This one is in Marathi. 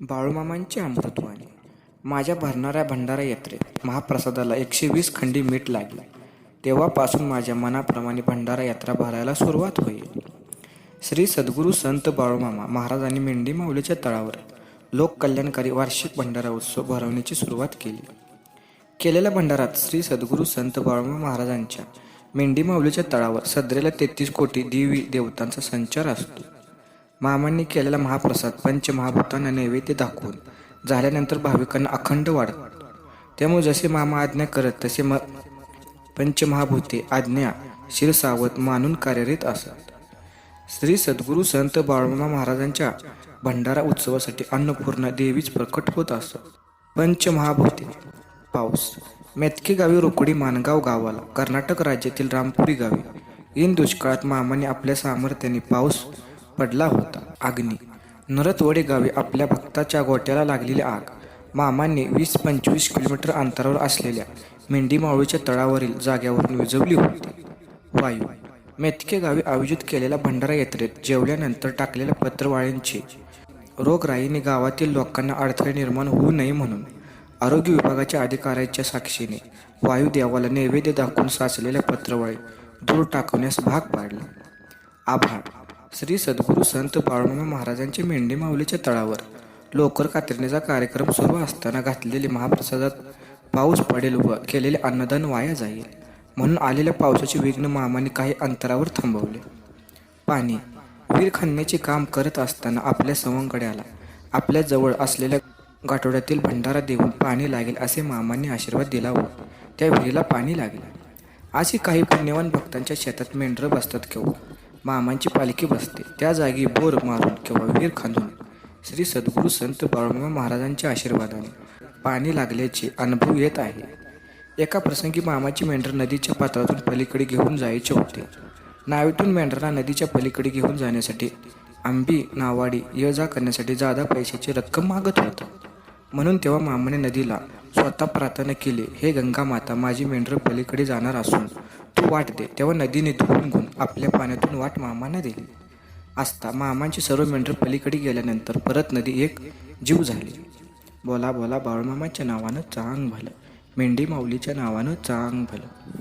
बाळूमामांची अमृतवाणी माझ्या भरणाऱ्या भंडारा यात्रेत महाप्रसादाला एकशे वीस खंडी मीठ लागले. तेव्हापासून माझ्या मनाप्रमाणे भंडारा यात्रा भरायला सुरुवात होईल. श्री सद्गुरू संत बाळूमामा महाराजांनी मेंढी माऊलीच्या तळावर लोककल्याणकारी वार्षिक भंडारा उत्सव भरवण्याची सुरुवात केली. केलेल्या भंडारात श्री सद्गुरू संत बाळूमा महाराजांच्या मेंढी माऊलीच्या तळावर सदरेला तेहतीस कोटी देवी देवतांचा संचार असतो. मामांनी केलेला महाप्रसाद पंचमहाभूतांना नैवेद्य दाखवून झाल्यानंतर भाविकांना अखंड वाढत त्यामुळे जसे मामा आज्ञा करत तसे म पंचमहाभूते आज्ञा शिरसावत मानून कार्यरत असत. श्री सद्गुरू संत बाळूमामा महाराजांच्या भंडारा उत्सवासाठी अन्नपूर्णा देवीच प्रकट होत असत. पंचमहाभूते. पाऊस. मेतके गावी रोकडी मानगाव गावाला कर्नाटक राज्यातील रामपुरी गावी. इन दुष्काळात मामाने आपल्या सामर्थ्याने पाऊस पडला होता. अग्नी. नरतवडे गावी आपल्या भक्ताच्या गोट्याला लागलेली आग. मामांनी वीस पंचवीस किलोमीटर अंतरावर असलेल्या मेंढी मावळीच्या तळावरील जाग्यावरून विजवली होती. वायू. मेतके गावी आयोजित केलेल्या भंडारा यात्रेत जेवल्यानंतर टाकलेल्या पत्रवाळ्यांचे रोगराईने गावातील लोकांना अडथळे निर्माण होऊ नये म्हणून आरोग्य विभागाच्या अधिकाऱ्याच्या साक्षीने वायुदेवाला नैवेद्य दाखवून साचलेल्या पत्रवाळी दूर टाकवण्यास भाग पाडला. आभार. श्री सद्गुरू संत बाळूमा महाराजांच्या मेंढे माऊलीच्या तळावर लोकर कातरणीचा कार्यक्रम सुरू असताना घातलेले महाप्रसादात पाऊस पडेल व केलेले अन्नदान वाया जाईल म्हणून आलेल्या पावसाचे विघ्न मामाने काही अंतरावर थांबवले. पाणी वीर खणण्याचे काम करत असताना आपल्या सवंगड्याला आपल्या जवळ असलेल्या गाठोड्यातील भंडारा देऊन पाणी लागेल असे मामांनी आशीर्वाद दिला व त्या विहिरीला पाणी लागले. असे काही पुण्यवान भक्तांच्या शेतात मेंढरं बसतात घेऊ मामांची पालखी बसते. त्या जागी बोर मारून किंवा विहीर खांदून श्री सद्गुरू संत बाळूमामा महाराजांच्या आशीर्वादाने पाणी लागल्याचे अनुभव येत आहे. एका प्रसंगी मामाची मेंढर नदीच्या पात्रातून पलीकडे घेऊन जायचे होते. नावेतून मेंढरांना नदीच्या पलीकडे घेऊन जाण्यासाठी आंबी नावाडी ये जा करण्यासाठी जादा पैशाची रक्कम मागत होतं. म्हणून तेव्हा मामाने नदीला स्वतः प्रार्थना केली हे गंगा माता माझी मेंढर पलीकडे जाणार असून तू वाट दे. तेव्हा नदीने धुवून गुण आपल्या पाण्यातून वाट मामांना दिली. असता मामांची सर्व मेंढर पलीकडे गेल्यानंतर परत नदी एक जीव झाली. बोला बोला बाळूमामाच्या नावानं चांग भलं. मेंढी माऊलीच्या नावानं चांग भलं.